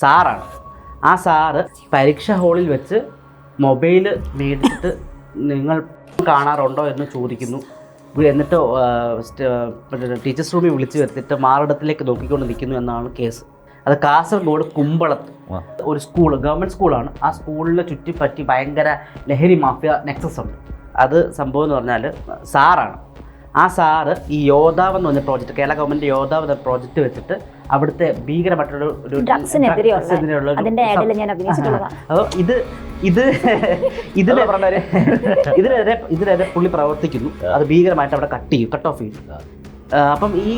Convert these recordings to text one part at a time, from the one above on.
സാറാണ്. ആ സാറ് പരീക്ഷ ഹാളിൽ വെച്ച് മൊബൈൽ മേടിച്ചിട്ട് നിങ്ങൾ കാണാറുണ്ടോ എന്ന് ചോദിക്കുന്നു. എന്നിട്ട് ടീച്ചേഴ്സ് റൂമിൽ വിളിച്ചു വരുത്തിയിട്ട് മാറിടത്തിലേക്ക് നോക്കിക്കൊണ്ട് നിൽക്കുന്നു എന്നാണ് കേസ്. അത് കാസർഗോഡ് കുമ്പളത്ത് ഒരു സ്കൂൾ ഗവൺമെന്റ് സ്കൂളാണ്. ആ സ്കൂളിനെ ചുറ്റിപ്പറ്റി ഭയങ്കര ലഹരി മാഫിയ നെക്സസ് ഉണ്ട്. അത് സംഭവം എന്ന് പറഞ്ഞാൽ സാറാണ്. ആ സാറ് ഈ യോദ്ധാവ് എന്ന് പറഞ്ഞ പ്രോജക്റ്റ് കേരള ഗവൺമെന്റ് യോദ്ധാവ് എന്ന പ്രോജക്റ്റ് വെച്ചിട്ട് അവിടുത്തെ ഭീകരമായിട്ടുള്ള ഒരു ഡ്രഗ്സിനെതിരെയുള്ള അപ്പോൾ ഇത് ഇത് ഇതിന്. ഇതിനെതിരെ ഇതിനെതിരെ പുള്ളി പ്രവർത്തിക്കുന്നു. അത് ഭീകരമായിട്ട് അവിടെ കട്ട് ചെയ്യും കട്ട് ഓഫ് ചെയ്യും. അപ്പം ഈ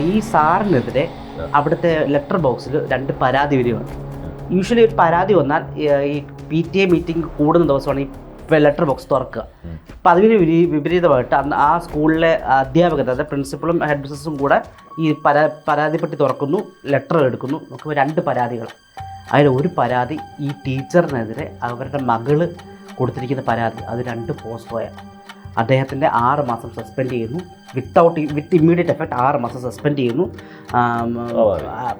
ഈ സാറിനെതിരെ അവിടുത്തെ ലെറ്റർ ബോക്സിൽ രണ്ട് പരാതി വരികയാണ്. യൂഷ്വലി ഒരു പരാതി വന്നാൽ ഈ- ഈ പി ടി എ മീറ്റിംഗ് കൂടുന്ന ദിവസമാണ് ഈ ലെറ്റർ ബോക്സ് തുറക്കുക. അപ്പോൾ അതിന് വിപരീതമായിട്ട് അന്ന് ആ സ്കൂളിലെ അധ്യാപകർ അതായത് പ്രിൻസിപ്പളും ഹെഡ് മിസ്സസും കൂടെ ഈ പരാ പരാതിപ്പെട്ടി തുറക്കുന്നു ലെറ്റർ എടുക്കുന്നു. നമുക്ക് രണ്ട് പരാതികൾ അതിൽ ഒരു പരാതി ഈ ടീച്ചറിനെതിരെ അവരുടെ മകൾ കൊടുത്തിരിക്കുന്ന പരാതി. അത് രണ്ട് പോസ്പോയാണ് അദ്ദേഹത്തിന്റെ ആറ് മാസം സസ്പെൻഡ് ചെയ്യുന്നു. വിത്തൗട്ട് വിത്ത് ഇമ്മീഡിയറ്റ് എഫക്റ്റ് ആറ് മാസം സസ്പെൻഡ് ചെയ്യുന്നു.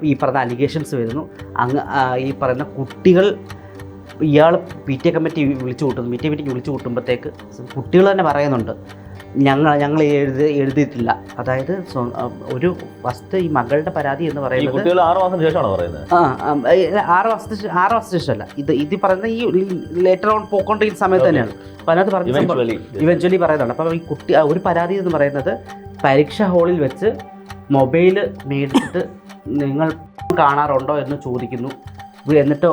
ഈ പറഞ്ഞ അലിഗേഷൻസ് വരുന്നു. അങ്ങ് ഈ പറയുന്ന കുട്ടികൾ ഇയാൾ പി ടി എ കമ്മിറ്റി വിളിച്ചു കൂട്ടുന്നു. പി ടി എ കമ്മിറ്റി വിളിച്ചു കൂട്ടുമ്പോഴത്തേക്ക് കുട്ടികൾ തന്നെ പറയുന്നുണ്ട്. ഞങ്ങൾ ഞങ്ങൾ എഴുതി എഴുതിയിട്ടില്ല. അതായത് ഒരു ഫസ്റ്റ് ഈ മകളുടെ പരാതി എന്ന് പറയുന്നത് ആറ് മാസത്തിന് ശേഷമാണ് പറയുന്നത്? ആ ആറ് മാസത്തിന് ആറ് മാസത്തിന് ശേഷമല്ല. ഇത് ഇത് പറയുന്ന ഈ ലേറ്റർ ഓൺ പോയിക്കൊണ്ടിരിക്കുന്ന സമയത്ത് തന്നെയാണ്. അപ്പോൾ അതിനകത്ത് പറഞ്ഞ. ഇവഞ്ച്വലി പറയുന്നുണ്ട് അപ്പോൾ ഈ കുട്ടി ഒരു പരാതി എന്ന് പറയുന്നത് പരീക്ഷാ ഹാളിൽ വെച്ച് മൊബൈൽ മേടിച്ചിട്ട് നിങ്ങൾ കാണാറുണ്ടോ എന്ന് ചോദിക്കുന്നു. എന്നിട്ട്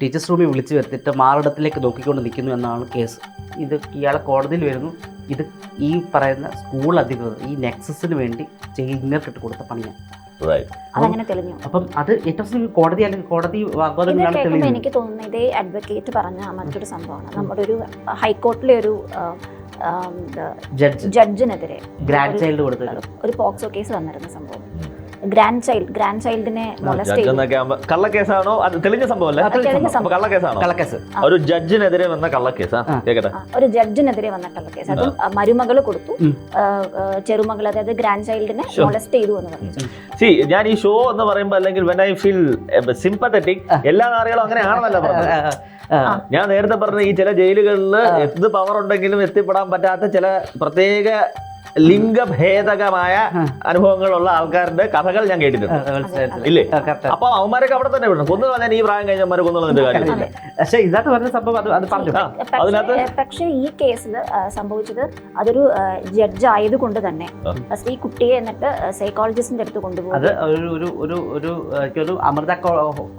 ടീച്ചേഴ്സ് റൂമിൽ വിളിച്ചു വരുത്തിയിട്ട് മാറിടത്തിലേക്ക് നോക്കിക്കൊണ്ട് നിൽക്കുന്നു എന്നാണ് കേസ്. ഇത് ഇയാളെ കോടതിയിൽ വരുന്നു. ഇത് ഈ പറയുന്ന സ്കൂൾ അധികൃതർ ഈ നെക്സസിന് വേണ്ടി ചെയ്യുന്നവർക്കിട്ട് കൊടുത്ത പണിയാണ്. അപ്പം അത് ഏറ്റവും കോടതി അല്ലെങ്കിൽ കോടതി വാഗ്വാദങ്ങളാണ് എനിക്ക് തോന്നുന്നത് ഇതേ അഡ്വക്കേറ്റ് പറഞ്ഞ മറ്റൊരു സംഭവമാണ്. നമ്മുടെ ഒരു ഹൈക്കോർട്ടിലെ ഒരു ജഡ്ജ് ജഡ്ജിനെതിരെ ഗ്രാൻഡ് ചൈൽഡ് കൊടുത്തത് ഒരു പോക്സോ കേസ് വന്നിരുന്ന സംഭവം. ഗ്രാൻഡ് ചൈൽഡ് ഗ്രാൻഡ് ചൈൽഡിനെ മൊലസ്റ്റ് ജഡ്ജ് എന്നൊക്കെ ആകുമ്പോ കള്ളക്കേസാണോ? അത് തെളിഞ്ഞ സംഭവമല്ലേ? തെളിഞ്ഞ തെളിഞ്ഞ അപ്പൊ സംഭവം. കള്ളക്കേസാണോ? കള്ളക്കേസ്. ഒരു ജഡ്ജിനെതിരെ വന്ന കള്ളക്കേസ്. കേക്കട്ടെ. ഒരു ജഡ്ജിനെതിരെ വന്ന കള്ളക്കേസ്. അതും മരുമകൾ കൊടുത്തു. ചെറുമകൾ അതായത് ഗ്രാൻഡ് ചൈൽഡിനെ Sure. ചെയ്തു എന്ന് പറഞ്ഞു. സി ഞാൻ ഈ ഷോ എന്ന് പറയുമ്പോൾ അല്ലെങ്കിൽ വെൻ ഐ ഫീൽ സിംപത്തറ്റിക് എല്ലാ നാറികളും അങ്ങനെ ആണെന്നല്ല പറഞ്ഞത്? ഞാൻ നേരത്തെ പറഞ്ഞ ഈ ചില ജയിലുകളിൽ എന്ത് പവർ ഉണ്ടെങ്കിലും എത്തിപ്പെടാൻ പറ്റാത്ത ചില പ്രത്യേക ലിംഗഭേദകമായ അനുഭവങ്ങളുള്ള ആൾക്കാരുടെ കഥകൾ ഞാൻ കേട്ടിട്ടുണ്ട്. ഇല്ലേ? അപ്പൊ അവന്മാരൊക്കെ അവിടെ തന്നെ വിടണം. കൊന്നു കളഞ്ഞാൽ ഈ പ്രായം കഴിഞ്ഞവന്മാരെ കൊന്നു കളഞ്ഞിട്ട് കാര്യം പക്ഷേ ഇതിനകത്ത് പറഞ്ഞ സംഭവം അത് അത് പറഞ്ഞു? അതിനകത്ത് പക്ഷേ ഈ കേസിൽ സംഭവിച്ചത് അതൊരു ജഡ്ജ് ആയതുകൊണ്ട് തന്നെ. ഈ കുട്ടിയെ എന്നിട്ട് സൈക്കോളജിസ്റ്റിന്റെ അടുത്ത് കൊണ്ടുപോകും. അത് ഒരു ഒരു ഒരു അമൃത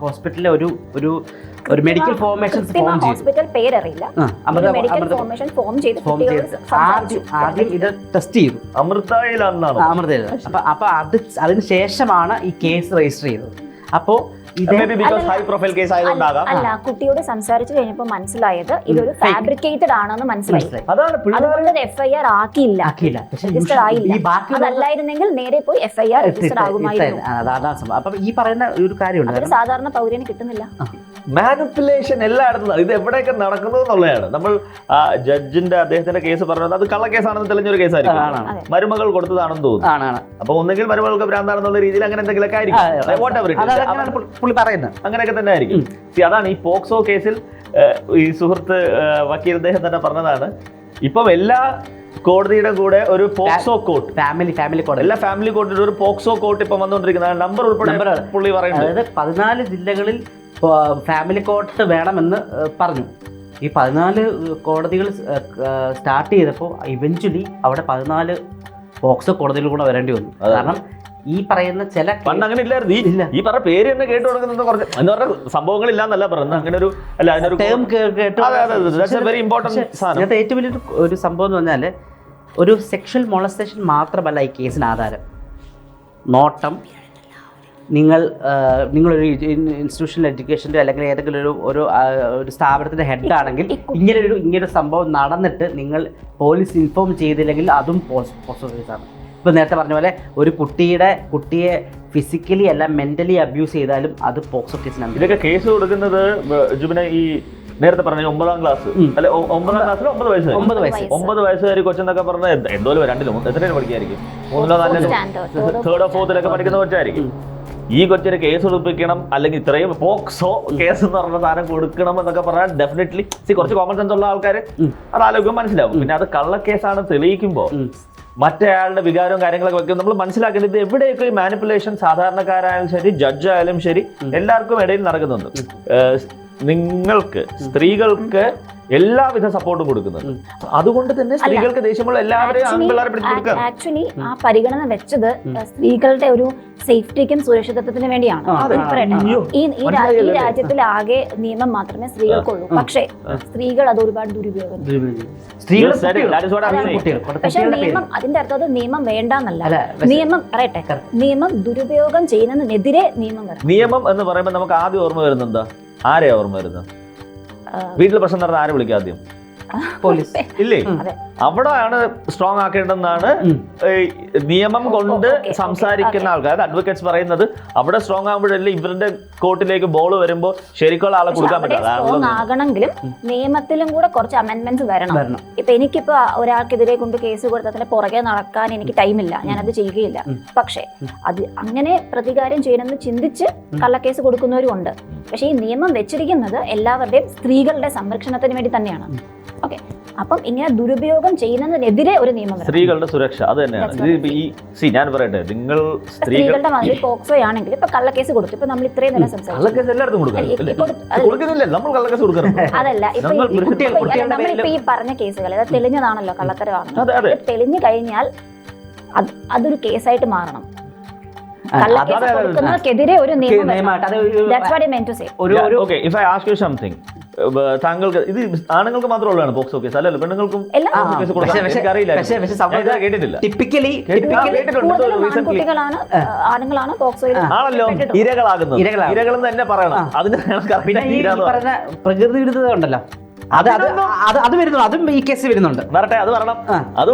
ഹോസ്പിറ്റലിലെ ഒരു ഒരു ഒരു മെഡിക്കൽ ഫോർമേഷൻസ് ഫോം ചെയ്തു. ഹോസ്പിറ്റൽ പേരറിയില്ല. അമൃത മെഡിക്കൽ ഫോർമേഷൻ ഫോം ചെയ്ത് ഫോം ആദ്യം ഇത് ടെസ്റ്റ് ചെയ്തു. അമൃതയിലാണ് അമൃതയിൽ അപ്പൊ അപ്പൊ അത് അതിന് ശേഷമാണ് ഈ കേസ് രജിസ്റ്റർ ചെയ്തത്. അപ്പോൾ ബിക്കോസ് ഹൈ പ്രൊഫൈൽ കേസ് ആയതുകൊണ്ടാകാം. അല്ല കുട്ടിയോട് സംസാരിച്ചു കഴിഞ്ഞപ്പോൾ മനസ്സിലായത് ഇതൊരു. ഫാബ്രിക്കേറ്റഡ് ആണെന്ന് മനസ്സിലായി. അതുകൊണ്ട് എഫ്ഐആർ ആക്കിയില്ല. രജിസ്റ്റർ ആയില്ല. അതല്ലായിരുന്നെങ്കിൽ നേരെ പോയി എഫ്ഐആർ രജിസ്റ്റർ ആകുമായിരുന്നു. ഈ പറയുന്ന ഒരു കാര്യമുണ്ട്. സാധാരണ പൗരന് കിട്ടുന്നില്ല. മാനിപ്പുലേഷൻ എല്ലായിടത്തും ഇത് എവിടെയൊക്കെ നടക്കുന്നു എന്നുള്ളതാണ്. നമ്മൾ ജഡ്ജിന്റെ അദ്ദേഹത്തിന്റെ കേസ് പറഞ്ഞത് അത് കള്ളക്കേസാണെന്ന് തെളിഞ്ഞൊരു കേസായിരിക്കും. മരുമകൾ കൊടുത്തതാണെന്ന് തോന്നുന്നു. അപ്പൊ ഒന്നെങ്കിൽ മരുമകൾക്ക് ഭ്രാന്താണെന്നുള്ള രീതിയിൽ അങ്ങനെ എന്തെങ്കിലുമൊക്കെ ആ, ആയിരിക്കും പുള്ളി- പറയുന്നത്. അങ്ങനെയൊക്കെ തന്നെ ആയിരിക്കും. അതാണ് ഈ പോക്സോ കേസിൽ ഈ സുഹൃത്ത് വക്കീൽ അദ്ദേഹം തന്നെ പറഞ്ഞതാണ്. ഇപ്പം എല്ലാ കോടതിയുടെ കൂടെ ഒരു POCSO court family family court എല്ലാ ഫാമിലി കോർട്ടിലും ഒരു പോക്സോ കോർട്ട് ഇപ്പം വന്നുകൊണ്ടിരിക്കുന്ന നമ്പർ ഉൾപ്പെടെ. പുള്ളി പറയുന്നത്. അതായത് പതിനാല് ജില്ലകളിൽ ഫാമിലി കോർട്ട് വേണമെന്ന് പറഞ്ഞു. ഈ പതിനാല് കോടതികൾ സ്റ്റാർട്ട് ചെയ്തപ്പോൾ ഇവഞ്ച്വലി അവിടെ പതിനാല് പോക്സോ കോടതികൾ കൂടെ വരേണ്ടി വന്നു. കാരണം ഈ പറയുന്ന ചില പണ്ട് അങ്ങനെ ഇല്ലായിരുന്നു. ഈ ഇല്ല. ഈ പറഞ്ഞ പേര് തന്നെ കേട്ടു കൊടുക്കുന്നത് കുറച്ച് എന്ന് പറഞ്ഞ സംഭവങ്ങൾ ഇല്ലാന്നല്ല പറഞ്ഞത്. അങ്ങനെ ഒരു അല്ല അതിനൊരു ടേം കേട്ട് വെരി ഇമ്പോർട്ടന്റ് സാധനം. ഏറ്റവും വലിയൊരു ഒരു സംഭവം എന്ന് പറഞ്ഞാൽ ഒരു സെക്ഷൽ മൊളസ്റ്റേഷൻ മാത്രമല്ല ഈ കേസിന് ആധാരം. നോട്ടം നിങ്ങൾ നിങ്ങളൊരു ഇൻസ്റ്റിറ്റ്യൂഷണൽ എഡ്യൂക്കേഷന്റെ അല്ലെങ്കിൽ ഏതെങ്കിലും ഒരു ഒരു ഒരു സ്ഥാപനത്തിന്റെ ഹെഡാണെങ്കിൽ ആണെങ്കിൽ ഇങ്ങനെ ഒരു സംഭവം നടന്നിട്ട് നിങ്ങൾ പോലീസ് ഇൻഫോം ചെയ്തില്ലെങ്കിൽ അതും പോസ്റ്റ് കേസാണ് ഇപ്പോൾ നേരത്തെ പറഞ്ഞ പോലെ ഒരു കുട്ടിയുടെ കുട്ടിയെ ഫിസിക്കലി അല്ല മെന്റലി അബ്യൂസ് ചെയ്താലും അത് പോക്സോ കേസിനാണ് ഇതൊക്കെ കേസ് കൊടുക്കുന്നത് ജുബിനെ ഈ നേരത്തെ പറഞ്ഞ ഒമ്പതാം ക്ലാസ്. അല്ലെ ഒമ്പതാം ക്ലാസ്സിൽ ഒമ്പത് വയസ്സ് ഒമ്പത് വയസ്സ്. ഒമ്പത് വയസ്സുകാരി കൊച്ചെന്നൊക്കെ പറഞ്ഞ എന്തോലും രണ്ടിലും എത്രയും പഠിക്കായിരിക്കും? മൂന്നിലോ നാലിലോ? സ്റ്റാൻഡേർഡ് തേർഡോ ഫോർത്തിലൊക്കെ പഠിക്കുന്ന കൊച്ചായിരിക്കും. ഈ കൊച്ചിനെ കേസ് കൊടുപ്പിക്കണം അല്ലെങ്കിൽ ഇത്രയും പോക്സോ കേസ് എന്ന് പറഞ്ഞ സാധനം കൊടുക്കണം എന്നൊക്കെ പറഞ്ഞാൽ ഡെഫിനറ്റ്ലി കുറച്ച് കോമൺ സെൻസ് ഉള്ള ആൾക്കാർ. അത് ആലോചിക്കുമ്പോൾ മനസ്സിലാവും. പിന്നെ അത് കള്ളക്കേസാണ് തെളിയിക്കുമ്പോൾ. മറ്റേയാളുടെ വികാരവും കാര്യങ്ങളൊക്കെ വെക്കും നമ്മൾ മനസ്സിലാക്കേണ്ടത് ഇത് എവിടെയൊക്കെ ഈ മാനിപ്പുലേഷൻ സാധാരണക്കാരായാലും ശരി ജഡ്ജായാലും ശരി എല്ലാവർക്കും ഇടയിൽ നടക്കുന്നുണ്ട്. നിങ്ങൾക്ക് സ്ത്രീകൾക്ക് എല്ലാവിധ സപ്പോർട്ടും കൊടുക്കുന്നത് അതുകൊണ്ട് തന്നെ സ്ത്രീകൾക്ക് ദേഷ്യമുള്ള എല്ലാവരെയും ആൺപിള്ളേരെ പിടിച്ചു കൊടുക്കുക. ആക്ച്വലി ആ പരിഗണന വെച്ചത് സ്ത്രീകളുടെ ഒരു സേഫ്റ്റിക്കും സുരക്ഷിതത്വത്തിനും വേണ്ടിയാണ്. ഈ ഈ രാജ്യത്തിൽ ആകെ നിയമം മാത്രമേ സ്ത്രീകൾക്കുള്ളൂ. പക്ഷേ സ്ത്രീകൾ അത് ഒരുപാട് ദുരുപയോഗം പക്ഷെ നിയമം അതിന്റെ അർത്ഥം അത് നിയമം വേണ്ടെന്നല്ല. നിയമം പറയട്ടെ. നിയമം ദുരുപയോഗം ചെയ്യുന്നതിനെതിരെ നിയമം വരണം. നിയമം എന്ന് പറയുമ്പോൾ നമുക്ക് ആദ്യം ഓർമ്മ വരുന്നത് എന്താ? ആരെയാ ഓർമ്മ വരുന്നത്? വീട്ടിൽ പ്രശ്നം നടന്ന ആരെ വിളിക്കാം ആദ്യം? പോലീസ്. ഇല്ലേ. അവിടെയാണ് സ്ട്രോങ് ആക്കേണ്ടതെന്നാണ് നിയമം കൊണ്ട് സംസാരിക്കുന്ന ആൾക്കാർ അതായത് അഡ്വക്കേറ്റ്സ് പറയുന്നത് അവിടെ സ്ട്രോങ് ആകുമ്പോഴല്ലേ ഇവരുടെ കോർട്ടിലേക്ക് ബോൾ വരുമ്പോൾ ശരിക്കുള്ള ആളെ കൊടുക്കാൻ പറ്റില്ല ആകണമെങ്കിലും നിയമത്തിലും കൂടെ കുറച്ച് അമെന്റ്മെന്റ്സ് വരണം. ഇപ്പൊ എനിക്കിപ്പോ ഒരാൾക്കെതിരെ കൊണ്ട് കേസ് കൊടുത്തതിന്റെ പുറകെ നടക്കാൻ എനിക്ക് ടൈമില്ല ഞാനത് ചെയ്യുകയില്ല. പക്ഷേ അത് അങ്ങനെ പ്രതികാരം ചെയ്യണമെന്ന് ചിന്തിച്ച് കള്ളക്കേസ് കൊടുക്കുന്നവരും ഉണ്ട്. പക്ഷേ ഈ നിയമം വെച്ചിരിക്കുന്നത് എല്ലാവരുടെയും സ്ത്രീകളുടെ സംരക്ഷണത്തിന് വേണ്ടി തന്നെയാണ്. ഓക്കെ അപ്പം ഇങ്ങനെ ദുരുപയോഗം ചെയ്യുന്നതിനെതിരെ ഒരു നിയമം സ്ത്രീകളുടെ സുരക്ഷ അത് തന്നെയാണ്. ഈ സി ഞാൻ പറയട്ടെ നിങ്ങൾ സ്ത്രീകളുടെ മാതിരി പോക്സോ ആണെങ്കിൽ ഇപ്പൊ കള്ളക്കേസ് കൊടുത്തു. ഇപ്പൊ നമ്മൾ ഇത്രയും നേരം സംസാരിച്ചു. കള്ളക്കേസ് എല്ലായിടത്തും കൊടുക്കാം ഈ- അല്ലേ? അത് കൊടുക്കുന്നില്ല നമ്മൾ കള്ളക്കേസ് കൊടുക്കണം അതല്ല നമ്മളിപ്പോ ഈ പറഞ്ഞ കേസുകൾ അത് തെളിഞ്ഞതാണല്ലോ ഇത് തെളിഞ്ഞു കഴിഞ്ഞാൽ അത് അതൊരു കേസായിട്ട് മാറണം. കള്ളക്കേസ് അതെ, ഇഫ് ഐ കൊടുക്കുന്നവർക്കെതിരെ ഒരു നിയമം താങ്കൾക്ക് ഇത് ആണുങ്ങൾക്ക് മാത്രമുള്ളതാണ് ബോക്സ് കേസ് അല്ലല്ലോ പെണ്ണുങ്ങൾക്കും ആണല്ലോ. ഇരകളാകുന്നത്. ഇരകളാകും. ഇരകളെന്ന് തന്നെ പറയണം. അതിന് പറഞ്ഞ പ്രകൃതി വിരുദ്ധത ഉണ്ടല്ലോ. അത് അത് അത് അത് വരുന്നു അതും ഈ കേസ് വരുന്നുണ്ട്. വരട്ടെ അത് വരണം. അത്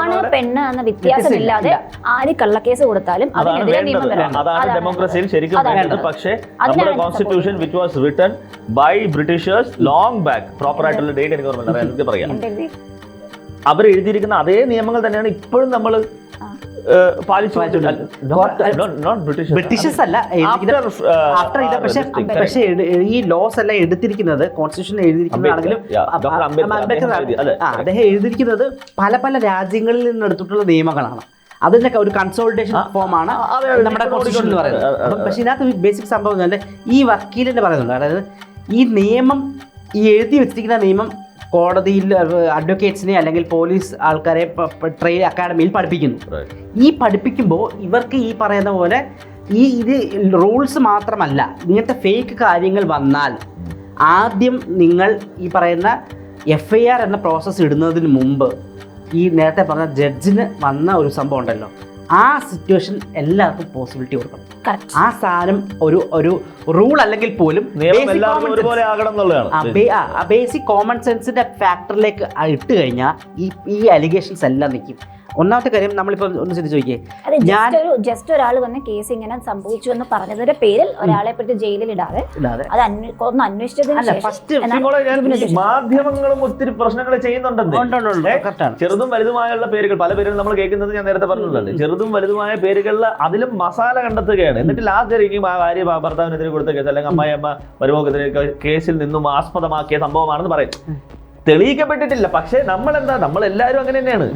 ആണ് പെണ്ണ് എന്ന വ്യത്യാസമില്ലാതെ ആര് കള്ളക്കേസ് കൊടുത്താലും അതിനെതിരെ നിയമം വരണം. അതാണ് ഡെമോക്രസിയിൽ ശരിക്കും അതാണ് വേണ്ടത്. പക്ഷേ നമ്മുടെ constitution which was written by Britishers long back proper ആയിട്ടുള്ള ഡേറ്റ് എനിക്ക് പറയാം. അവർ എഴുതിയിരിക്കുന്ന അതേ നിയമങ്ങൾ തന്നെയാണ് ഇപ്പോഴും നമ്മൾ ബ്രിട്ടീഷേഴ്സ് അല്ല. ആഫ്റ്റർ ഇത് പക്ഷെ പക്ഷെ ഈ ലോസ് എല്ലാം എടുത്തിരിക്കുന്നത് കോൺസ്റ്റിറ്റ്യൂഷൻ എഴുതിയിരിക്കുന്നതാണെങ്കിലും അംബേദ്കർ, അദ്ദേഹം എഴുതിയിരിക്കുന്നത് പല പല രാജ്യങ്ങളിൽ നിന്ന് എടുത്തിട്ടുള്ള നിയമങ്ങളാണ് അതിന്റെ ഒരു കൺസോൾട്ടേഷൻ ഫോം ആണ് നമ്മുടെ കോൺസ്റ്റിറ്റ്യൂഷൻ എന്ന് പറയുന്നത്. പക്ഷെ ഇതിനകത്ത് ബേസിക് സംഭവം എന്ന് പറഞ്ഞാൽ ഈ വക്കീലിന്റെ പറയുന്നുണ്ട്. അതായത് ഈ നിയമം ഈ എഴുതി വെച്ചിരിക്കുന്ന നിയമം കോടതിയിൽ അഡ്വക്കേറ്റ്സിനെ അല്ലെങ്കിൽ പോലീസ് ആൾക്കാരെ ട്രെയിൻ അക്കാഡമിയിൽ പഠിപ്പിക്കുന്നു. ഈ പഠിപ്പിക്കുമ്പോൾ ഇവർക്ക് ഈ പറയുന്ന പോലെ ഈ ഇത് റൂൾസ് മാത്രമല്ല ഇങ്ങനത്തെ ഫേക്ക് കാര്യങ്ങൾ വന്നാൽ ആദ്യം നിങ്ങൾ ഈ പറയുന്ന എഫ് ഐ ആർ എന്ന പ്രോസസ്സ് ഇടുന്നതിന് മുമ്പ് ഈ നേരത്തെ പറഞ്ഞ ജഡ്ജിന് വന്ന ഒരു സംഭവം ഉണ്ടല്ലോ. ആ സിറ്റുവേഷൻ എല്ലാവർക്കും പോസിബിലിറ്റി കൊടുക്കണം ആ സാധനം ഒരു ഒരു റൂൾ അല്ലെങ്കിൽ പോലും ബേസിക് കോമൺ സെൻസിന്റെ ഫാക്ടറിലേക്ക് ഇട്ട് കഴിഞ്ഞാൽ ഈ ഈ അലിഗേഷൻസ് എല്ലാം നിൽക്കും ഒന്നാമത്തെ കാര്യം നമ്മളിപ്പോൾ ഒന്ന് ചിന്തിച്ച് നോക്കിയേ. ഞാൻ ജസ്റ്റ് ഒരു ജസ്റ്റ് ഒരാൾ വന്ന് കേസ് ഇങ്ങനെ സംഭവിച്ചു എന്ന് പറഞ്ഞതിന്റെ പേരിൽ ഒരാളെ പറ്റി ജയിലിൽ ഇടാതെ. അത് ഒന്ന് ഇതിന് മാധ്യമങ്ങളും ഒത്തിരി പ്രശ്നങ്ങൾ ചെയ്യുന്നുണ്ടെന്ന്. ചെറുതും വലുതുമായുള്ള പേരുകൾ പല പേരുകൾ നമ്മൾ കേൾക്കുന്നത് ഞാൻ നേരത്തെ പറഞ്ഞിട്ടുണ്ട് ചെറുതും വലുതുമായ പേരുകളിൽ അതിലും മസാല കണ്ടെത്തുകയാണ്. എന്നിട്ട് ലാസ്റ്റ് ആ ഭാര്യ ഭർത്താവിനെതിരെ കൊടുത്ത കേസ് അല്ലെങ്കിൽ അമ്മായി അമ്മ മരുമകത്തിനെ കേസിൽ നിന്നും ആസ്പദമാക്കിയ സംഭവമാണെന്ന് പറയും. തെളിയിക്കപ്പെട്ടിട്ടില്ല. പക്ഷേ നമ്മൾ എന്താ നമ്മൾ എല്ലാവരും അങ്ങനെ തന്നെയാണ്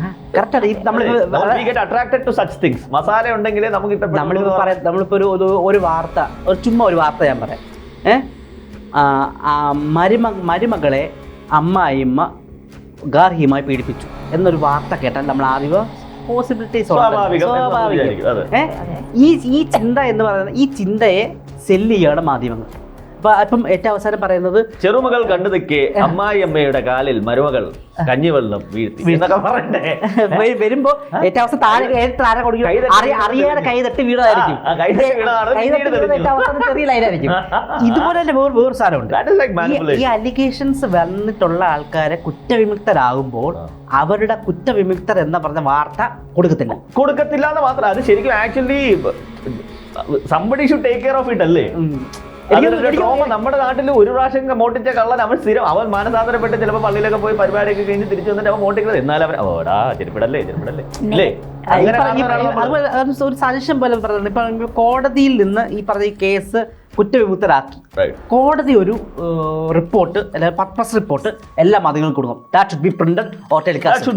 attracted to such things masala ഉണ്ടെങ്കിലേ നമുക്ക് നമ്മളിപ്പോ പറയാം. നമ്മളിപ്പോ ഒരു ഒരു വാർത്ത ഒരു ചുമ്മാ ഒരു വാർത്ത ഞാൻ പറയാം. ഏ? ആ, ആ മരുമ മരുമകളെ അമ്മായിമ്മ ഗാർഹികമായി പീഡിപ്പിച്ചു എന്നൊരു വാർത്ത കേട്ടാൽ നമ്മൾ ആദ്യം പോസിബിലിറ്റീസ് സ്വാഭാവികം. ഈ ഈ ചിന്ത എന്ന് പറയുന്നത് ഈ ചിന്തയെ സെല്ല് ചെയ്യണം മാധ്യമങ്ങൾ. അപ്പൊ ഏറ്റവും അവസാനം പറയുന്നത് ചെറുമകൾ കണ്ടു നിൽക്കെ അമ്മായിയമ്മയുടെ കാലിൽ മരുമകൾ കഞ്ഞിവെള്ളം വീഴ്ത്തി എന്നൊക്കെ പറയണ്ടേ? വരുമ്പോ ഏറ്റവും അവസാനം താഴെ ഏത് താഴെ കൊടുക്കും. അറിയ- അറിയാതെ കൈ തട്ടി വീണതായിരിക്കും. കൈ തട്ടി വീണത് അവസാനം ചെറിയ ലൈനായിരിക്കും. ഇതുപോലെ തന്നെ വേറെ വേറെ സാധനമുണ്ട്. ഈ അലിഗേഷൻസ് വന്നിട്ടുള്ള ആൾക്കാരെ കുറ്റവിമുക്തരാകുമ്പോൾ അവരുടെ കുറ്റവിമുക്തർ എന്ന് പറഞ്ഞ വാർത്ത കൊടുക്കത്തില്ല. കൊടുക്കത്തില്ല എന്ന് മാത്രം. അത് ശരിക്കും actually somebody should take care of it അല്ലേ? നമ്മുടെ നാട്ടിൽ ഒരു പ്രാവശ്യം മോട്ടിച്ച കള്ളൻ അവൻ സ്ഥിരം അവൻ മാനസാന്തരപ്പെട്ട് ചിലപ്പോൾ പള്ളിയിലൊക്കെ പോയി പരിപാടിയൊക്കെ കഴിഞ്ഞ് തിരിച്ചു വന്നിട്ട് അവൻ മോട്ടിക്കുന്നത് എന്നാലും അവൻ ഓടാ ചെരുപ്പിടല്ലേ ചെരുപ്പിടല്ലേ. ഇല്ലേ? അത് ഒരു സജഷൻ പോലെ പറഞ്ഞു ഇപ്പൊ കോടതിയിൽ നിന്ന് ഈ പറഞ്ഞ കേസ് കുറ്റവിമുക്തരാക്കി. കോടതി ഒരു റിപ്പോർട്ട് അല്ലെങ്കിൽ പർപ്പസ് റിപ്പോർട്ട് എല്ലാ മതങ്ങൾക്കും കൊടുക്കും. That should be printed or telecast.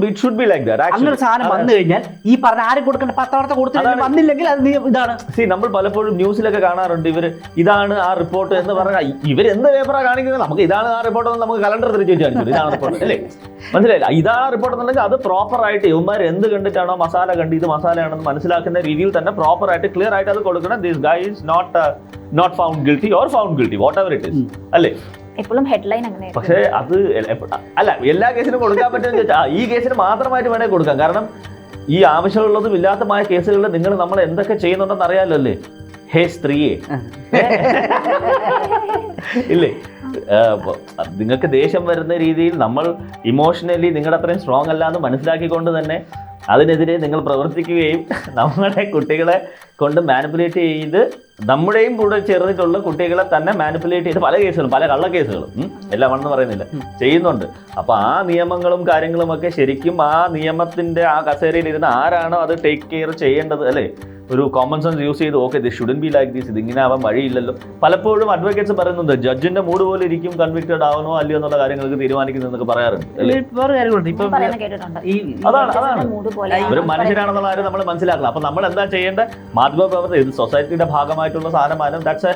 അങ്ങനെ സാധനം വന്നു കഴിഞ്ഞാൽ ഈ പറഞ്ഞ ആരും കൊടുക്കേണ്ട പത്രവാർത്ത കൊടുത്തില്ലെങ്കിൽ അതാണ്. വന്നില്ലെങ്കിൽ അത് ഇതാണ്. See, നമ്മൾ പലപ്പോഴും ന്യൂസിലൊക്കെ കാണാറുണ്ട് ഇവർ ഇതാണ് ആ റിപ്പോർട്ട് എന്ന് പറഞ്ഞാൽ ഇവർ എന്ത് പേപ്പറാണ് കാണിക്കുന്നത്? നമുക്ക് ഇതാണ് ആ റിപ്പോർട്ട് എന്ന് നമുക്ക് കലണ്ടർ തിരിച്ചു വെച്ച് കാണിച്ചു ഇതാണ് റിപ്പോർട്ട് അല്ലേ? മനസ്സിലായില്ല? ഇതാണ് റിപ്പോർട്ട് എന്നുണ്ടെങ്കിൽ അത് പ്രോപ്പർ ആയിട്ട് ഇവന്മാർ എന്ത് കണ്ടിട്ടാണോ മസാല കണ്ട് ഇത് മസാലയാണെന്ന് മനസ്സിലാക്കുന്ന രീതിയിൽ തന്നെ പ്രോപ്പർ ആയിട്ട് ക്ലിയർ ആയിട്ട് അത് കൊടുക്കണം. This guy is not not found guilty or found guilty whatever it is അല്ലേ? എപ്പോഴും ഹെഡ്ലൈൻ അങ്ങനെ പക്ഷേ അത് അല്ല എല്ലാ കേസിനും കൊടുക്കാൻ പറ്റുമെന്ന് ചോദിച്ചാൽ ഈ കേസിന് മാത്രമായിട്ട് വേണേൽ കൊടുക്കാം. കാരണം ഈ ആവശ്യമുള്ളതും ഇല്ലാത്തമായ കേസുകളിൽ നിങ്ങൾ നമ്മൾ എന്തൊക്കെ ചെയ്യുന്നുണ്ടെന്ന് അറിയാലോ അല്ലേ? ഹേ സ്ത്രീയെ. ഇല്ലേ? നിങ്ങൾക്ക് ദേഷ്യം വരുന്ന രീതിയിൽ നമ്മൾ ഇമോഷണലി നിങ്ങളുടെ അത്രയും സ്ട്രോങ് അല്ല എന്ന് മനസ്സിലാക്കിക്കൊണ്ട് തന്നെ അതിനെതിരെ നിങ്ങൾ പ്രവർത്തിക്കുകയും നമ്മുടെ കുട്ടികളെ കൊണ്ട് മാനിപ്പുലേറ്റ് ചെയ്ത് നമ്മുടെയും കൂടെ ചേർന്നിട്ടുള്ള കുട്ടികളെ തന്നെ മാനിപ്പുലേറ്റ് ചെയ്ത് പല കേസുകളും പല കള്ള കേസുകളും. എല്ലാം ആണെന്ന് പറയുന്നില്ല. ചെയ്യുന്നുണ്ട്. അപ്പോൾ ആ നിയമങ്ങളും കാര്യങ്ങളും ഒക്കെ ശരിക്കും ആ നിയമത്തിന്റെ ആ കസേരയിൽ ഇരുന്ന് ആരാണോ അത് ടേക്ക് കെയർ ചെയ്യേണ്ടത് അല്ലേ? ഒരു കോമൺ സെൻസ് യൂസ് ചെയ്ത് okay this shouldn't be like this ഇതിങ്ങനെ ആവാൻ വഴിയില്ലല്ലോ. പലപ്പോഴും അഡ്വക്കേറ്റ്സ് പറയുന്നുണ്ട് ജഡ്ജിന്റെ മൂഡ് പോലെ ഇരിക്കും കൺവിക്റ്റഡ് ആവണോ അല്ലയോ എന്നുള്ള കാര്യങ്ങൾക്ക് തീരുമാനിക്കുന്നതെന്നൊക്കെ പറയാറുണ്ട് അല്ലേ? ഇതിൽ വേറെ കാര്യങ്ങളുണ്ട്. ഇപ്പൊ പറയുന്നത് കേട്ടിട്ടുണ്ട്. ഈ അതാണ് അതാണ്. മൂഡ് പോലെ ഒരു മനുഷ്യരാണെന്നുള്ള കാര്യം നമ്മൾ മനസ്സിലാക്കണം. അപ്പൊ നമ്മൾ എന്താ ചെയ്യേണ്ടത് മാധ്യമ പ്രവർത്തനം ഇത് സൊസൈറ്റിയുടെ ഭാഗമായിട്ടുള്ള സാധനമാനും ദാറ്റ്സ് എ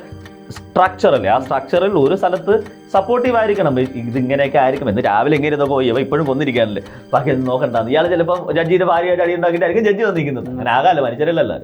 സ്ട്രക്ചർ അല്ലേ? ആ സ്ട്രക്ചറിൽ ഒരു സ്ഥലത്ത് സപ്പോർട്ടീവ് ആയിരിക്കണം. ഇത് ഇതിങ്ങനെയൊക്കെ ആയിരിക്കും. എന്ന് രാവിലെ എങ്ങനെ ഇതൊക്കെ പോയി. ഇവ ഇപ്പോഴും കൊന്നിരിക്കാനല്ലേ ബാക്കി ഒന്നും ഇയാൾ ചിലപ്പോൾ ജഡ്ജിയുടെ ഭാര്യയായിട്ട് അടി ഉണ്ടാക്കിയിട്ടായിരിക്കും ജഡ്ജി വന്നിരിക്കുന്നത്. അങ്ങനെ ആകാലോ മനുഷ്യരല്ലല്ലോ